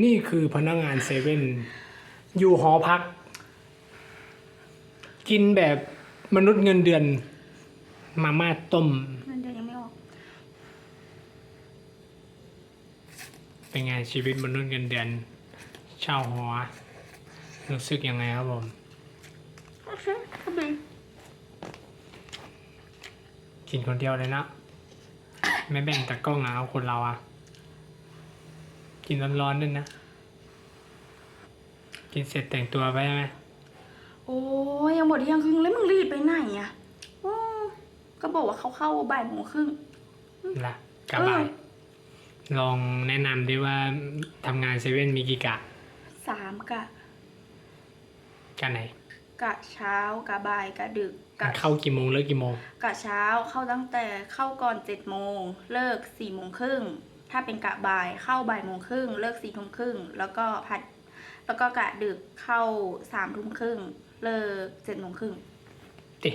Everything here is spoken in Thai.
นี่คือพนักงานเซเว่นอยู่หอพัก กินแบบมนุษย์เงินเดือน มาม่าต้ม เงินเดือนยังไม่ออก เป็นไงชีวิตมนุษย์เงินเดือนเช่าหอรู้สึกยังไงครับผมโอเคก็ดีกินคนเดียวเลยนะ ไม่แบ่งตะกล้องนะเอาคนเราอะ กินร้อนๆด้วยนะ กินเสร็จแต่งตัวไปไหมโอ้ยยังหมดเที่ยงครึ่งแล้วมึงรีบไปไหนอะโอ้ก็บอกว่าเขาเข้าบ่ายโมงครึ่งละกะบ่ายลองแนะนำดิว่าทำงานเซเว่นมีกี่กะสามกะกะไหนกะเช้ากะบ่ายกะดึกกะเข้ากี่โมงเลิกกี่โมงกะเช้าเข้าตั้งแต่เข้าก่อนเจ็ดโมงเลิกสี่โมงครึ่ง ถ้าเป็นกะบ่ายเข้าบ่ายโมงครึ่งเลิกสี่ทุ่มครึ่งแล้วก็พัด แล้วก็กะดึกเข้าสามทุ่มครึ่งเลิกเจ็ดโมงครึ่ง ติ